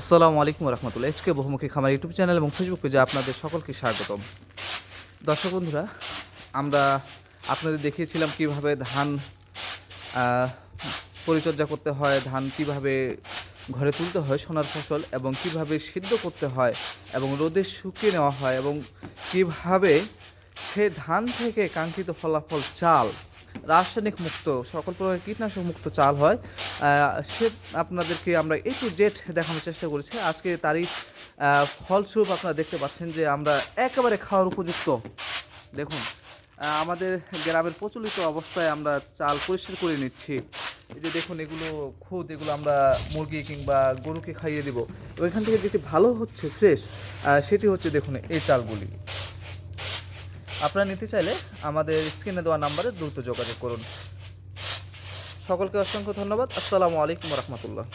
আসসালামু আলাইকুম রহমতুল্লাহ। এইচকে বহুমুখী খামার ইউটিউব চ্যানেল এবং ফেসবুক পেজে আপনাদের সকলকে স্বাগতম। দর্শক বন্ধুরা, আমরা আপনাদের দেখিয়েছিলাম কীভাবে ধান পরিচর্যা করতে হয়, ধান কীভাবে ঘরে তুলতে হয় সোনার ফসল এবং কীভাবে সিদ্ধ করতে হয় এবং রোদে শুকিয়ে নেওয়া হয় এবং কীভাবে সে ধান থেকে কাঙ্ক্ষিত ফলাফল চাল রাসায়নিক মুক্ত, সকল প্রকার কীটনাশক মুক্ত চাল হয়। সে আপনাদেরকে আমরা এ টু জেড দেখানোর চেষ্টা করেছি। আজকে তারই ফলস্বরূপ আপনারা দেখতে পাচ্ছেন যে আমরা একেবারে খাওয়ার উপযুক্ত। দেখুন আমাদের গ্রামের প্রচলিত অবস্থায় আমরা চাল পরিষ্কার করে নিচ্ছি। এই যে দেখুন, এগুলো খুদ, এগুলো আমরা মুরগি কিংবা গরুকে খাইয়ে দিব। ওইখান থেকে যেটি ভালো হচ্ছে ফ্রেশ সেটি হচ্ছে দেখুন এই চালগুলি। আপনারা নিতে চাইলে আমাদের স্ক্রিনে দেওয়া নাম্বারে দ্রুত যোগাযোগ করুন। সকলকে অসংখ্য ধন্যবাদ। আসসালামু আলাইকুম রহমতুল্লাহ।